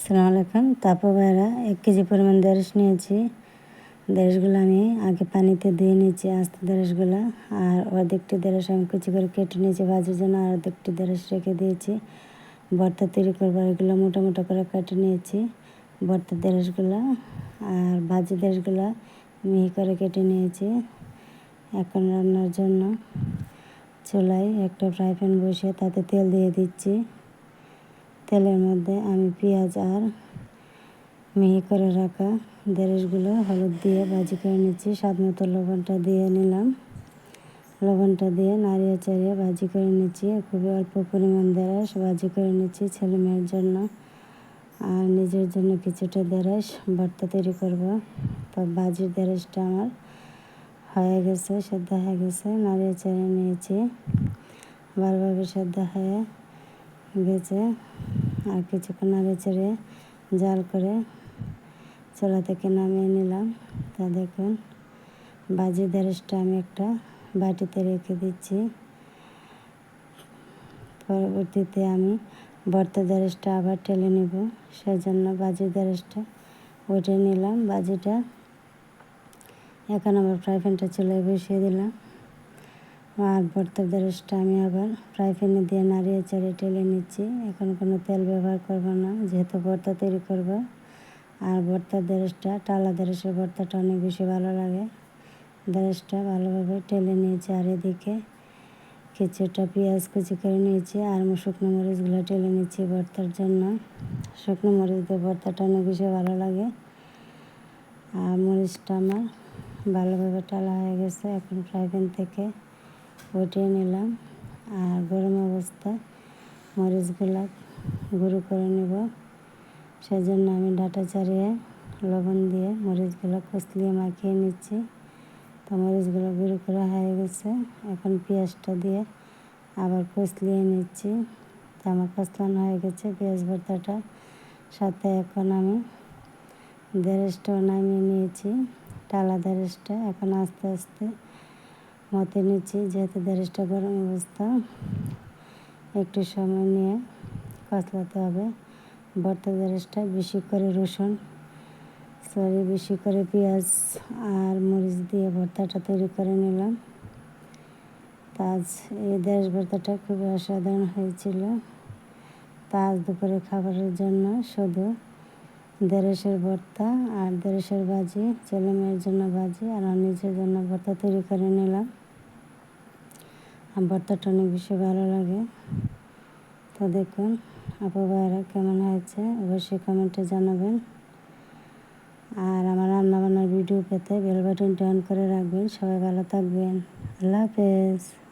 আসসালামু আলাইকুম। তারপর ভাইরা, এক কেজি পরিমাণ দেড়শ নিয়েছি। দেড়শগুলো আমি আগে পানিতে দিয়ে নিয়েছি, আস্তে দেড়শগুলো। আর অর্ধেকটি দেড়শ আমি কুচি করে কেটে নিয়েছি ভাজির জন্য, আর অর্ধেকটি দেড়শ রেখে দিয়েছি। ভর্তা তৈরি করবার এগুলো মোটা মোটা করে কেটে নিয়েছি, ভর্তা দেড়শগুলো। আর ভাজি দেড়শগুলো মিহি করে কেটে নিয়েছি, এখন রান্নার জন্য। চুলায় একটা ফ্রাই প্যান বসিয়ে তাতে তেল দিয়ে দিচ্ছি। তেলের মধ্যে আমি পেঁয়াজ আর মিহি করে রাখা দেরেশগুলো হলুদ দিয়ে ভাজি করে নিচ্ছি। স্বাদ মতো লবণটা দিয়ে নিলাম। লবণটা দিয়ে নাড়িয়ে চাড়িয়ে ভাজি করে নিচ্ছি। খুবই অল্প পরিমাণ দেরাস ভাজি করে নিচ্ছি ছেলে মেয়ের জন্য। আর নিজের জন্য কিছুটা দেরাস ভর্তা তৈরি করব। তো ভাজির দেরাসটা আমার হয়ে গেছে, সেদ্ধ হয়ে গেছে। নাড়িয়ে চাড়িয়ে নিয়েছি। ভালোভাবে সেদ্ধ হয়ে গেছে। আর কিছুক্ষণ নাড়িয়ে চাড়িয়ে জাল করে চোলা থেকে নামিয়ে নিলাম। তা দেখুন বাজি দেড়শটা আমি একটা বাটিতে রেখে দিচ্ছি। পরবর্তীতে আমি ভর্তা দেড়শটা আবার টেলে নেব। সেজন্য বাজি দেড়শটা উঠে নিলাম। বাজিটা এখন আবার ফ্রাই প্যানটা চুলায় বসিয়ে দিলাম। আর ভর্তার দেড়শটা আমি আবার ফ্রাই প্যানে দিয়ে নাড়িয়ে চাড়িয়ে টেলে নিচ্ছি। এখন কোনো তেল ব্যবহার করব না, যেহেতু ভর্তা তৈরি করব। আর ভর্তার দেড়শটা টালা দেড়শের ভর্তাটা অনেক বেশি ভালো লাগে। দেড়শটা ভালোভাবে টেলে নিয়েছি আর এদিকে কিছুটা পেঁয়াজ কুচি করে নিয়েছি আর শুকনো মরিচগুলো টেলে নিচ্ছি ভর্তার জন্য। শুকনো মরিচ দিয়ে ভর্তাটা অনেক বেশি ভালো লাগে। আর মরিচটা আমার ভালোভাবে টালা হয়ে গেছে এখন ফ্রাই প্যান থেকে। উঠিয়ে নিলাম। আর গরম অবস্থায় মরিচগুলো গুঁড়ো করে নেব। সেজন্য আমি ডাটা চারিয়ে লবণ দিয়ে মরিচগুলো কষলিয়ে মাখিয়ে নিচ্ছি। তো মরিচগুলো গুঁড়ো করা হয়ে গেছে। এখন পেঁয়াজটা দিয়ে আবার কষলিয়ে নিচ্ছি। তো আমার কষলানো হয়ে গেছে পেঁয়াজ ভর্তাটা। সাথে এখন আমি দেড়শটাও নামিয়ে নিয়েছি। টালা দেড়শটা এখন আস্তে আস্তে মতে নিচ্ছি যেহেতু দেড়শটা গরম অবস্থা, একটু সময় নিয়ে কষলাতে হবে। ভর্তা দেড়শটা বেশি করে রসুন, সরি, বেশি করে পেঁয়াজ আর মরিচ দিয়ে ভর্তাটা তৈরি করে নিলাম। তাজ, এই দেশ ভর্তাটা খুবই অসাধারণ হয়েছিল। তাজ দুপুরে খাবারের জন্য শুধু দেড়েশের ভর্তা আর দেড়েশের ভাজি, ছেলে মেয়ের জন্য ভাজি আর নিজের জন্য ভর্তা তৈরি করে নিলাম। আর ভর্তাটা অনেক বেশি ভালো লাগে। তো দেখুন, আপু ভাইরা কেমন হয়েছে অবশ্যই কমেন্টে জানাবেন। আর আমার রান্নাবান্নার ভিডিও পেতে বেল বাটনটি করে রাখবেন। সবাই ভালো থাকবেন। আল্লাহ হাফেজ।